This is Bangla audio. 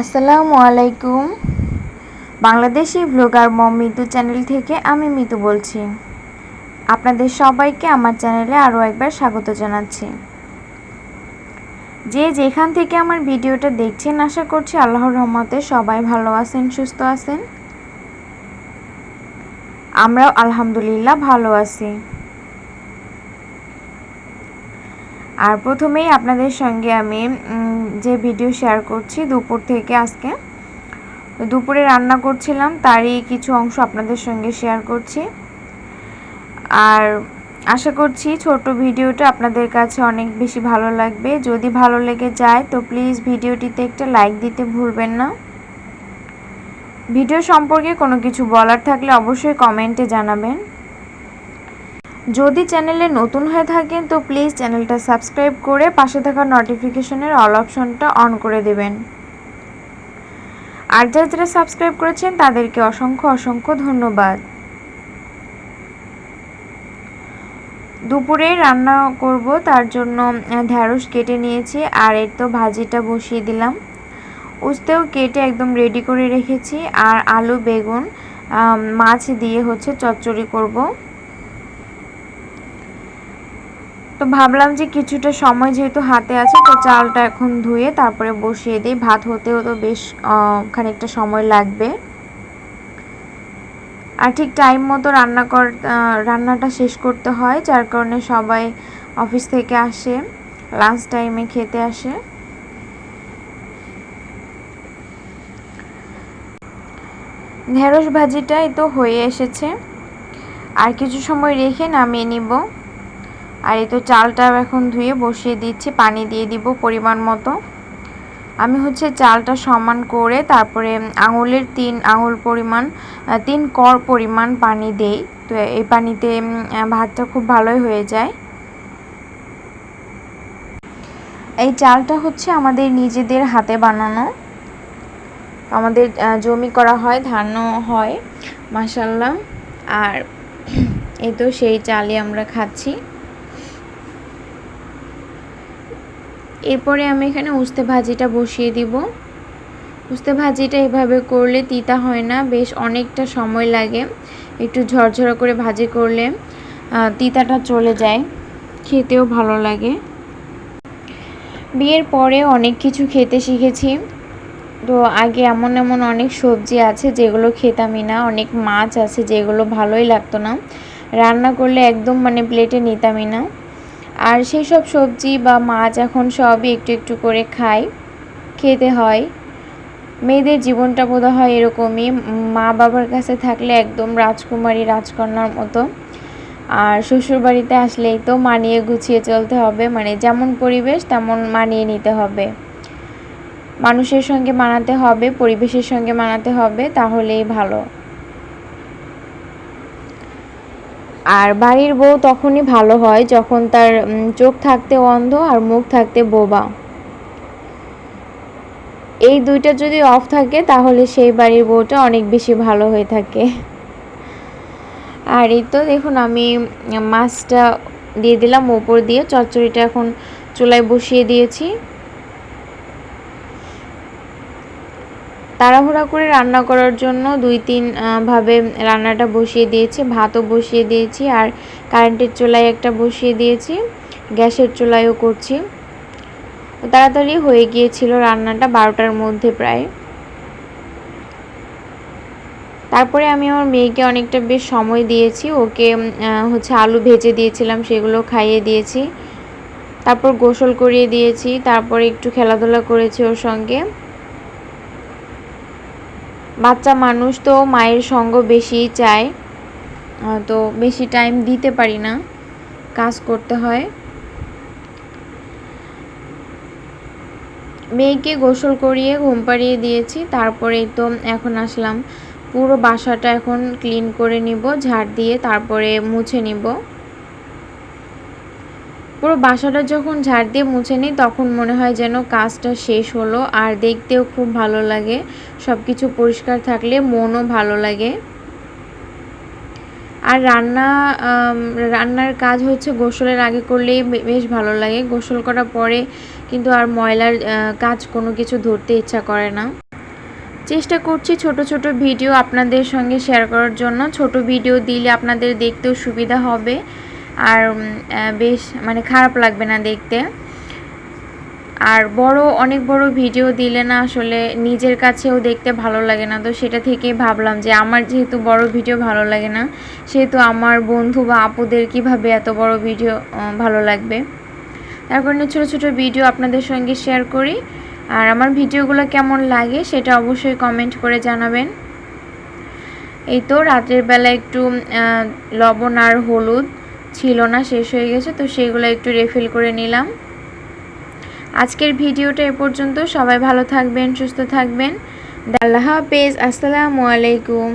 আসসালামু আলাইকুম। বাংলাদেশি ব্লগার মম মিতু চ্যানেল থেকে আমি মিতু বলছি। আপনাদের সবাইকে আমার চ্যানেলে আরও একবার স্বাগত জানাচ্ছি। যে যেখান থেকে আমার ভিডিওটা দেখছেন, আশা করছি আল্লাহর রহমতে সবাই ভালো আছেন, সুস্থ আছেন। আমরাও আলহামদুলিল্লাহ ভালো আছি। আর প্রথমেই আপনাদের সঙ্গে আমি যে ভিডিও শেয়ার করছি দুপুর থেকে আজকে দুপুরে রান্না করছিলাম, তারই কিছু অংশ আপনাদের সঙ্গে শেয়ার করছি। আর আশা করছি ছোট ভিডিওটা আপনাদের কাছে অনেক বেশি ভালো লাগবে। যদি ভালো লেগে যায়, তো প্লিজ ভিডিওটিতে একটা লাইক দিতে ভুলবেন না। ভিডিও সম্পর্কে কোনো কিছু বলার থাকলে অবশ্যই কমেন্টে জানাবেন। যদি চ্যানেলে নতুন হয়ে থাকেন, তো প্লিজ চ্যানেলটা সাবস্ক্রাইব করে পাশে থাকা নোটিফিকেশনের অল অপশনটা অন করে দেবেন। আর যারা যারা সাবস্ক্রাইব করেছেন, তাদেরকে অসংখ্য অসংখ্য ধন্যবাদ। দুপুরে রান্না করব, তার জন্য ঢ্যাঁড়স কেটে নিয়েছি, আর এর তো ভাজিটা বসিয়ে দিলাম। উস্তেও কেটে একদম রেডি করে রেখেছি, আর আলু, বেগুন মাছ দিয়ে হচ্ছে চচ্চড়ি করব। তো ভাবলাম যে কিছুটা সময় যেহেতু হাতে আছে, তো চালটা এখন ধুয়ে তারপরে বসিয়ে দিই। ভাত হতেও তো বেশ খানিকটা সময় লাগবে। আর ঠিক টাইম মতো রান্না কর রান্নাটা শেষ করতে হয়, যার কারণে সবাই অফিস থেকে আসে লাঞ্চ টাইমে খেতে আসে। ঢেঁড়স ভাজিটাই তো হয়ে এসেছে। আর কিছু সময় রেখে নামিয়ে নিব। আর এই তো চালটা এখন ধুয়ে বসিয়ে দিচ্ছি, পানি দিয়ে দিব পরিমাণ মতো। আমি হচ্ছে চালটা সমান করে তারপরে আঙুলের তিন আঙুল পরিমাণ তিন কর পরিমাণ পানি দেই। তো এই পানিতে ভাতটা খুব ভালোই হয়ে যায়। এই চালটা হচ্ছে আমাদের নিজেদের হাতে বানানো। আমাদের জমি করা হয়, ধানও হয় মাসাল্লাহ আর এই তো সেই চালই আমরা খাচ্ছি। এরপরে আমি এখানে উস্তে ভাজিটা বসিয়ে দিব। উস্তে ভাজিটা এভাবে করলে তিতা হয় না, বেশ অনেকটা সময় লাগে একটু ঝরঝরা করে ভাজি করলে তিতাটা চলে যায়, খেতেও ভালো লাগে। বিয়ের পরে অনেক কিছু খেতে শিখেছি, তো আগে এমন এমন অনেক সবজি আছে যেগুলো খেতামই না, অনেক মাছ আছে যেগুলো ভালোই লাগতো না। রান্না করলে একদম মানে প্লেটে নিতামই না। আর সেই সব সবজি বা মাছ এখন সবই একটু একটু করে খাই, খেতে হয়। মেয়েদের জীবনটা বোধ হয় এরকমই, মা বাবার কাছে থাকলে একদম রাজকুমারী, রাজকন্যার মতো। আর শ্বশুরবাড়িতে আসলেই তো মানিয়ে গুছিয়ে চলতে হবে মানে যেমন পরিবেশ তেমন মানিয়ে নিতে হবে। মানুষের সঙ্গে মানাতে হবে, পরিবেশের সঙ্গে মানাতে হবে, তাহলেই ভালো। আর বাড়ির বউ তখনই ভালো হয় যখন তার চোখ থাকতে অন্ধ আর মুখ থাকতে বোবা। এই দুইটা যদি অফ থাকে তাহলে সেই বাড়ির বউটা অনেক বেশি ভালো হয়ে থাকে। আর এই তো দেখুন আমি মাছটা দিয়ে দিলাম ওপর দিয়ে। চচ্চড়িটা এখন চুলায় বসিয়ে দিয়েছি। তাড়াহুড়া করে রান্না করার জন্য দুই তিন ভাবে রান্নাটা বসিয়ে দিয়েছি। ভাতও বসিয়ে দিয়েছি আর কারেন্টের চুলায় একটা বসিয়ে দিয়েছি। গ্যাসের চুলায়ও করছি। তাড়াতাড়ি হয়ে গিয়েছিল রান্নাটা বারোটার মধ্যে প্রায়। তারপরে আমি আমার মেয়েকে অনেকটা বেশ সময় দিয়েছি। ওকে হচ্ছে আলু ভেজে দিয়েছিলাম, সেগুলো খাইয়ে দিয়েছি। তারপর গোসল করিয়ে দিয়েছি। তারপরে একটু খেলাধুলা করেছি ওর সঙ্গে। বাচ্চা মানুষ তো মায়ের সঙ্গ বেশি চায় তো বেশি টাইম দিতে পারি না, কাজ করতে হয়। মেয়েকে গোসল করিয়ে, ঘুম পাড়িয়ে দিয়েছি তারপরেই তো এখন আসলাম। পুরো বাসাটা এখন ক্লিন করে নিব, ঝাড় দিয়ে তারপরে মুছে নিব। পুরো বাসাটা যখন ঝাড় দিয়ে মুছে নিই, তখন মনে হয় যেন কাজটা শেষ হলো। আর দেখতেও খুব ভালো লাগে। সব কিছু পরিষ্কার থাকলে মনও ভালো লাগে। আর রান্না রান্নার কাজ হচ্ছে গোসলের আগে করলেই বেশ ভালো লাগে। গোসল করার পরে কিন্তু আর ময়লার কাজ কোনো কিছু ধরতে ইচ্ছা করে না। চেষ্টা করছি ছোট ছোট ভিডিও আপনাদের সঙ্গে শেয়ার করার জন্য। ছোট ভিডিও দিলে আপনাদের দেখতেও সুবিধা হবে। আর বেশ মানে খারাপ লাগবে না দেখতে। আর বড়, অনেক বড় ভিডিও দিলে না আসলে নিজের কাছেও দেখতে ভালো লাগে না। তো সেটা থেকেই ভাবলাম যে আমার যেহেতু বড় ভিডিও ভালো লাগে না, সেহেতু আমার বন্ধু বা আপুদের কীভাবে এত বড় ভিডিও ভালো লাগবে? তার কারণে ছোটো ছোটো ভিডিও আপনাদের সঙ্গে শেয়ার করি। আর আমার ভিডিওগুলো কেমন লাগে সেটা অবশ্যই কমেন্ট করে জানাবেন। এই তো, রাতের বেলা একটু লবণ আর হলুদ ছিল না, শেষ হয়ে গেছে, তো সেগুলো একটু রেফিল করে নিলাম। আজকের ভিডিওটা এ পর্যন্ত। সবাই ভালো থাকবেন, সুস্থ থাকবেন। আল্লাহ হাফেজ, আসসালামু আলাইকুম।